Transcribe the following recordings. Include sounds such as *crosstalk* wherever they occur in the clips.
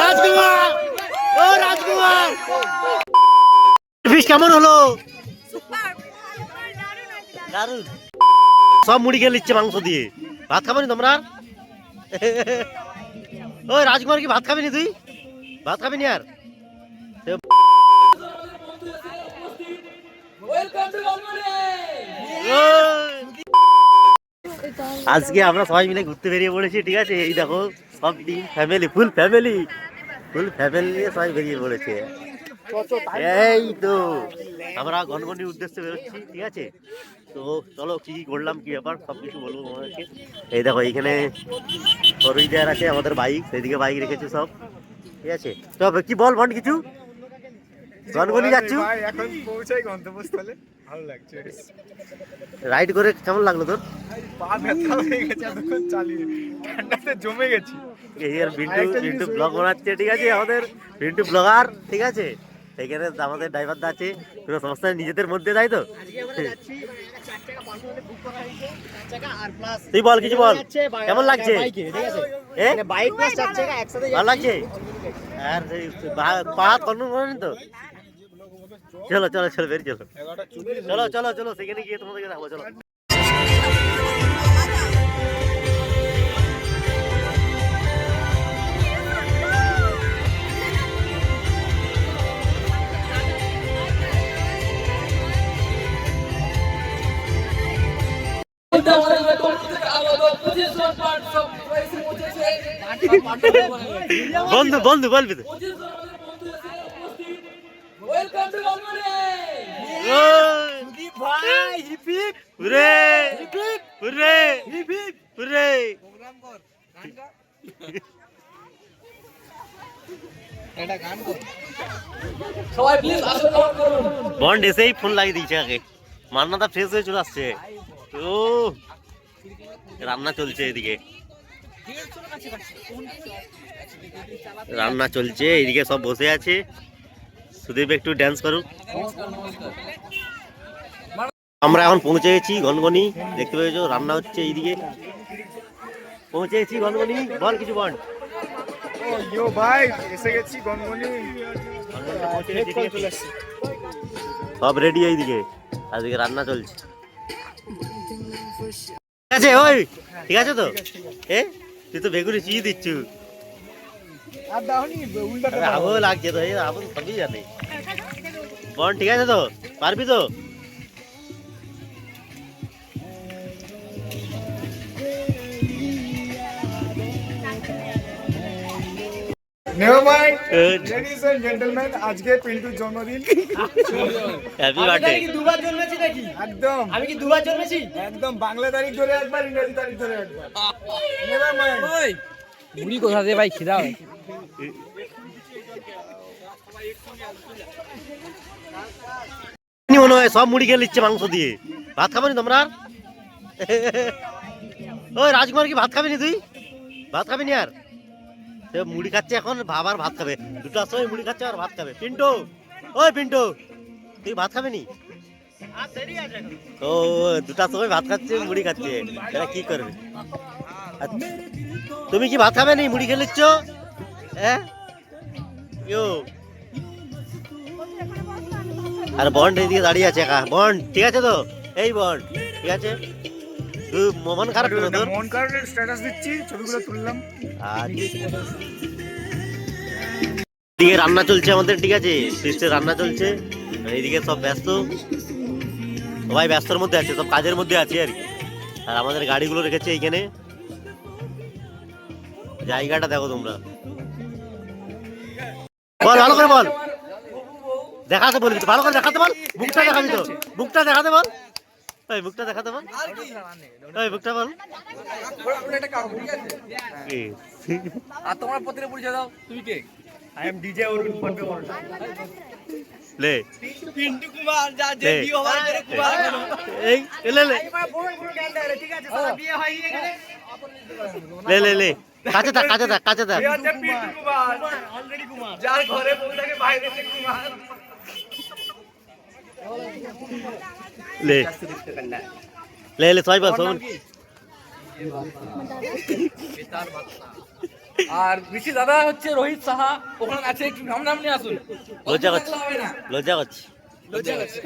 রাজকুমার! ও রাজকুমার! ফিস কেমন হলো? সব মুড়ি খেয়ে নিচ্ছে মাংস দিয়ে। ভাত খাব নি তোমরা ওই রাজকুমার কি ভাত খাবি নি তুই? ভাত খাবি নি আর। আজকে আমরা সবাই মিলে ঘুরতে বেরিয়ে পড়েছি ঠিক আছে? এই দেখো। সব দিন family full family full family নিয়ে সবাই বেরিয়ে পড়েছে। এই তো, আমরা গনগনির উদ্দেশ্যে বেরোচ্ছি, ঠিক আছে? তো চলো, কি কি করলাম, কি ব্যাপার সব কিছু বলব তোমাদেরকে। এই দেখো, এইখানে ফরুইদার আছে, আমাদের বাইক সেদিকে বাইক রেখেছে সব। ঠিক আছে? তবে কি বল বন্ড কিছু? গনগনি যাচ্ছ। ভাই এখন পৌঁছাই গন্তব্যস্থলে। ভালো লাগছে। রাইড করে কেমন লাগল তোর? পা ব্যথা হয়ে গেছে এতক্ষণ চালিয়ে। ঠান্ডাতে জমে গেছি। এই আর বিন্টু আরেকটা বিন্টু ব্লগ বানাচ্ছে ঠিক আছে? আমাদের বিন্টু ব্লগার ঠিক আছে? এখানে আমাদের ড্রাইভার দা আছে। পুরো সমস্ত নিজেদের মধ্যে তাই তো? তুই বল কিছু বল। কেমন লাগছে? এ? বাইক প্লাস চার চাকা একসাথে ভালো লাগছে? আর সেই বা- পা কন্ট্রোল করেন তো? চলো চলো চলো, বেরিয়ে চলো। চলো চলো চলো, সেখানে গিয়ে তোমাদেরকে দেখাবো চলো। বন্ধু বন্ধু, বলবি তো। ওয়েলকাম টু গলমনে ওই, ভাই hip hip hurray hip hip hurray hip hip hurray সবাই প্লিজ আসো কমেন্ট করুন বন্ড এসেই ফোন লাগিয়ে দিয়েছে আগে। মান্নাদা ফ্রেশ হয়ে চলে আসছে। ও রান্না চলছে এদিকে। রান্না চলছে এদিকে সব বসে আছে। সুদীপ একটু ড্যান্স করুক। আমরা এখন পৌঁছে গেছি গনগনি দেখতে পেয়েছ রান্না হচ্ছে এইদিকে। পৌঁছে গেছি গনগনি বল কিছু বল। ইয়ো ভাই এসে গেছি গনগনি? সব রেডি এইদিকে এদিকে রান্না চলছে। ঠিক আছে ওই ঠিক আছে তো? এ তুই তো বেগুনি চিনি দিচ্ছু। আর লাগছে তো এই আবু তো সবই জানে। বল ঠিক আছে তো? পারবি তো? Never mind ladies and gentleman আজকে পিন্টুর জন্মদিন। হ্যাপি বার্থডে কি দুবার জন্মেছি নাকি? একদম। আমি কি দুবার জন্মেছি? একদম বাংলা তারিখ ধরে একবার ইংরেজি তারিখ ধরে একবার। নেভার মাইন্ড মুড়ি কোথা দিয়ে ভাই খিদা হয় সব মুড়ি খেয়ে নিচ্ছে মাংস দিয়ে। ভাত খাব নি তোমরা আর? ওই রাজকুমার কি ভাত খাবি তুই? ভাত খাবি নি আর? সে মুড়ি খাচ্ছে এখন ভাবার ভাত খাবে। দুটার সময় মুড়ি খাচ্ছে আর ভাত খাবে। পিন্টু, ওই পিন্টু, তুই ভাত খাবি নি ও দুটার সময় ভাত খাচ্ছে, মুড়ি খাচ্ছে। এরা কি করবে? তুমি কি ভাত খাবে নি? মুড়ি খেয়ে নিচ্ছ? হ্যাঁ? ইয়ো। আর বন্ড এইদিকে দাঁড়িয়ে আছে একা। বন্ড ঠিক আছে তো? এই বন্ড ঠিক আছে? তুই মন খারাপ হলো তোর? মন কারণে স্ট্যাটাস দিচ্ছি ছবিগুলো তুললাম। আর এদিকে রান্না চলছে আমাদের ঠিক আছে? ফিস্টের রান্না চলছে এইদিকে সব ব্যস্ত। সবাই ব্যস্তর মধ্যে আছে সব কাজের মধ্যে আছে আর কি। আর আমাদের গাড়িগুলো রেখেছে এইখানে। জায়গাটা দেখো তোমরা। বল ভালো করে বল। দেখাতে বলবি ভালো করে দেখাতে বল। মুখটা দেখাবি তো। মুখটা দেখাতে বল। ওই মুখটা দেখাতে বল। ওই মুখটা বল। আর তোমার পত্রে পরিচয় দাও তুমি কে? I am DJ Arun PhonePe লে। পিন্টু কুমার যা লে। এই লে লে। ঠিক আছে? সারা বিয়ে হয়নি এখানে? লে লে লে। কাছে থাক কাছে থাক কাছে থাক। পিন্টু কুমার। অলরেডি কুমার। যার ঘরে বউ থাকে বাইরে থেকে কুমার। লে। লে লে সবাই বল সবাই আর ঋষি দাদা হচ্ছে রোহিত সাহা। ওখানে আছে একটু নাম নাম নিয়ে আসুন। লজ্জা করছি। লজ্জা করছি। লজ্জা করছে।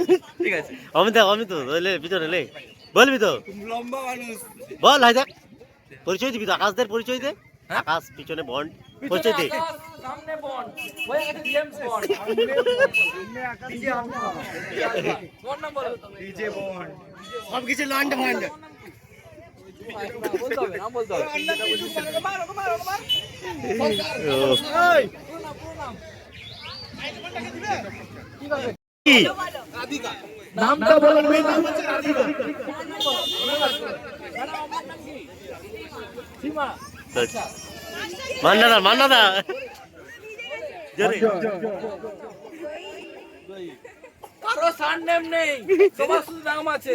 ঠিক আছে। অমিত দেখ অমিত লে পিছনে লে। বলবি তো লম্বা মানুষ। বল হাই দেখ পরিচয় দিবি তো আকাশদের পরিচয় দে। আকাশ পিছনে বন্ড পরিচয় দে সামনে বন্ড হয়ে গেছে জেমস বন্ড তোমার নাম বলো ডিজে বন্ড সব কিছু লন্ড বলতে হবে বলতে হবে। নামটা সীমা। কারও সার নেম নেই সবার শুধু নাম আছে।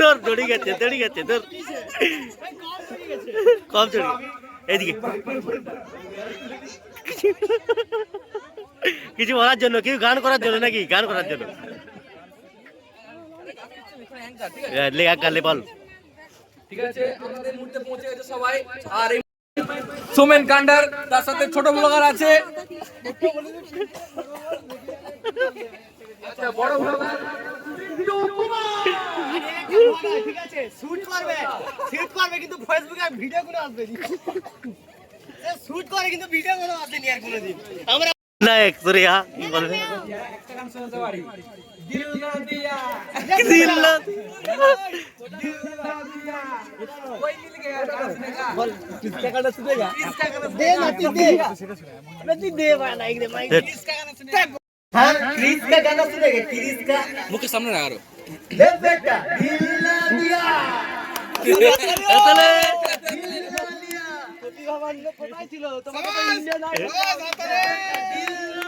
তোর দড়ি গেছে দড়ি গেছে তোর কম চড়ি এইদিকে। কিছু বলার জন্য কেউ গান করার জন্য নাকি? গান করার জন্য। Anchor, ঠিক আছে বল। ঠিক আমাদের মুহূর্তে পৌঁছে গেছে সবাই। আর এই সোমেন কান্ডার তার সাথে ছোট ব্লগার আছে। আচ্ছা বড় ব্লগার। ঠিক আছে শুট করবে শুট করবে কিন্তু ফেসবুকে ভিডিও গুলো আসবে শুট করে কিন্তু ভিডিও গুলো আসেনি আর কোনোদিন। আমরা না এক তোরে হা কি বলবে একটা গান শোনাতে পারি? দিল না দিয়া দিল না। कोई मिल गया डांस ने का কিসকা গানা শুনেগা किसका गाना দে না তুই দে না তুই দে ভাই এক দে মাইক দেখ, किसका गाना सुनेगा হ্যাঁ ক্রিস का गाना सुनेगा क्रिस का मुख के सामने रहा दे बेटा दिल ना दिया এতলে দিল না দিয়া কপি ভগবান লোক কোথায় ছিল তোমাকে তো ইন্ডিয়ান আইডল দিল না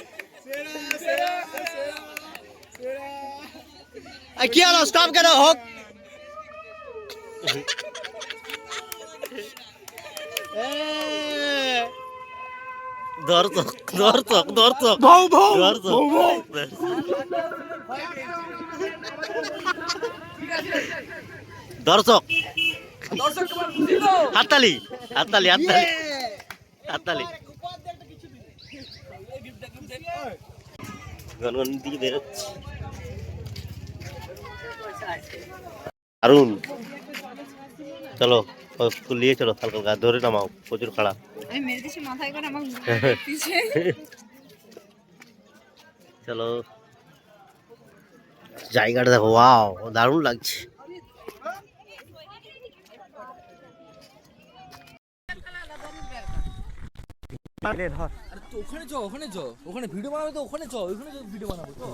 কি হলো? স্টপ কেন? হোক। দর্শক দর্শক দর্শক ভাউ দর্শক দর্শক হাততালি হাততালি ইয়ে। হাততালি। হাততালি। ঘন দিকে বেরোচ্ছে। আরুন চলো নিয়ে চলো হালকা হালকা ধরে নামাও প্রচুর খারাপ। *laughs* চলো। জায়গাটা দেখো ওয়াও দারুণ লাগছে। ওখানে চ ওখানে চ ওখানে ভিডিও বানাবে তো ওখানে চ ওখানে ভিডিও বানাবো তো।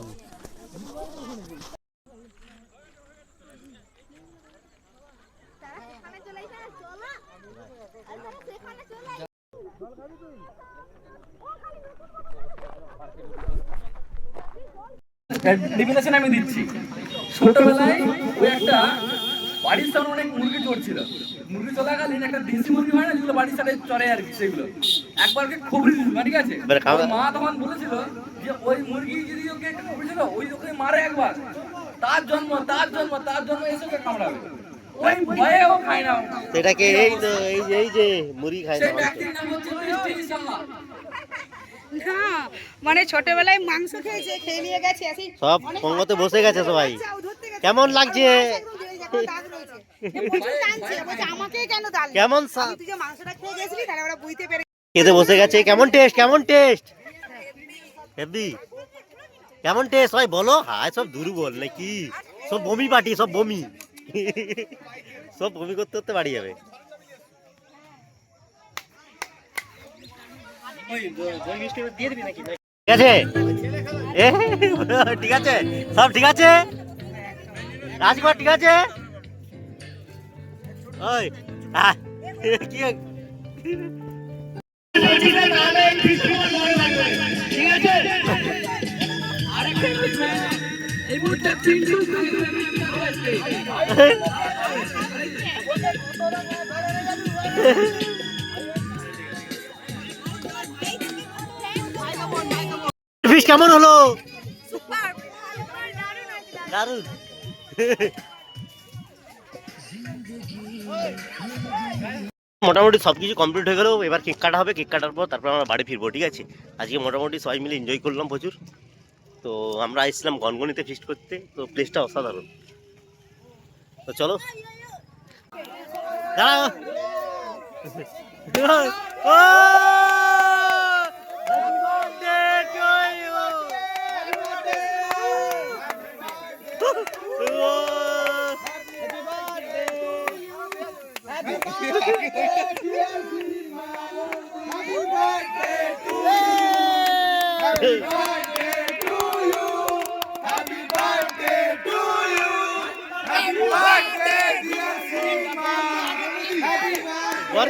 ডেফিনেশন আমি দিচ্ছি। ছোটবেলায় ওই একটা বাড়ির সামনে অনেক মুরগি চড়ছিল। মুরগি চলাকালীন একটা দেশি মুরগি হয় না যেগুলো বাড়ির সাথে চড়ে আর কি সেগুলো। একবারকে খবরি দিল ঠিক আছে? মা তখন বলেছিল যে ওই মুরগি যদি ওকে খবরি ছিল ওই ওকে মারে একবার। তার জন্ম তার জন্ম তার জন্ম এসে ওকে কামড়াবে। এটাকে এই তো এই যে এই যে মুড়ি খায় না মানে ছোটবেলায় মাংস খেয়েছে খেয়ে নিয়ে গেছে সব পঙ্গতে বসে গেছে সবাই। ধরতে গেছে। কেমন লাগছে? কেমন খেতে বসে গেছে। কেমন টেস্ট কেমন টেস্ট হেবি কেমন টেস্ট হয় বলো। হায় সব দুর্বল নাকি? সব বমি পাটি সব বমি। সব বমি করতে করতে বাড়ি যাবে। ঠিক আছে? এ, ঠিক আছে? সব ঠিক আছে? রাজকুমার ঠিক আছে? ওই আহ, কি এই মুহূর্তে তিনশো ফিস কেমন হলো? দারুণ মোটামুটি সব কিছু কমপ্লিট হয়ে গেল। এবার কেক কাটা হবে। কেক কাটার পর তারপর আমরা বাড়ি ফিরবো ঠিক আছে? আজকে মোটামুটি সবাই মিলে এনজয় করলাম প্রচুর। তো আমরা এসেছিলাম গনগনিতে ফিস্ট করতে তো প্লেসটা অসাধারণ। তো চলো। দাঁড়াও ও!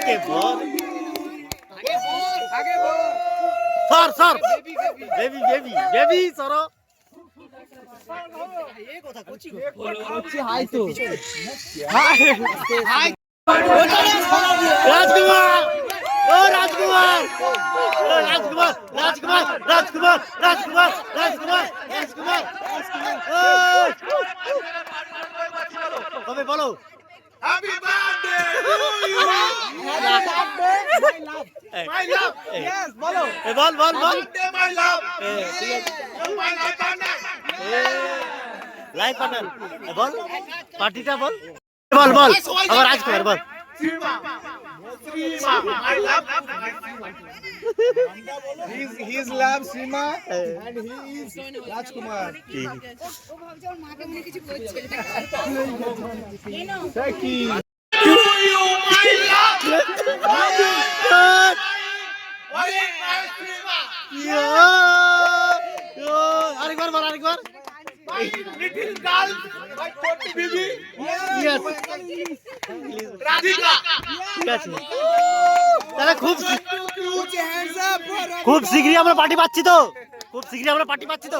ও! বরকে সর সর বেবি বেবি বেবি সরো রাজকুমার। ও রাজকুমার। ও রাজকুমার রাজকুমার রাজকুমার রাজকুমার রাজকুমার রাজকুমার ও! কবে বলো happy birthday my love yes বলো বল বল বল মাই লাভ এ, ঠিক আছে মাই লাভ লাইভ পার্টনার বল পার্টিটা বল বল বল আবার রাজকুমার বল মাই লাভ His, his love, Sima, and he is Rajkumar. ও ভাবছে ওর মাকে মনে কিছু করছে Thank you. আরেকবার বল আরেকবার Little girl, my twenty baby, yes Radhika. ঠিক আছে। তাহলে খুব. খুব শীঘ্রই আমরা পার্টি পাচ্ছি তো। খুব শীঘ্রই আমরা পার্টি পাচ্ছি তো।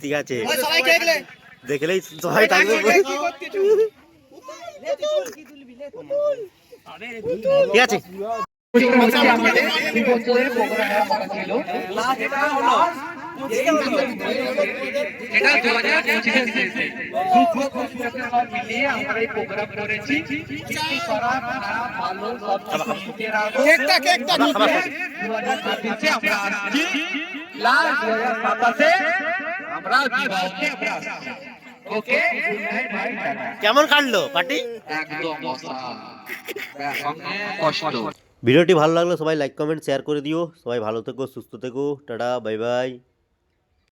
ঠিক আছে। দেখলেই সবাই থাকবে। ঠিক আছে। এটা দু হাজার পঁচিশের শেষে দুঃখ সব মিলিয়ে আমরা এই প্রোগ্রাম করেছি খারাপ খারাপ ভালো সব কিছু মিলিয়ে রাখব কেকটা কেকটা দু হাজার ছাব্বিশে আমরা আসছি লাস্ট দু হাজার সাতাশে আমরা বিবাহকে আমরা আসছি। ওকে গুড নাইট ভাই টাটা কেমন কাটলো পার্টি? একদম কষ্ট। ভিডিওটি ভালো লাগলে সবাই লাইক কমেন্ট শেয়ার করে দিও। সবাই ভালো থেকো, সুস্থ থেকো। Tata bye bye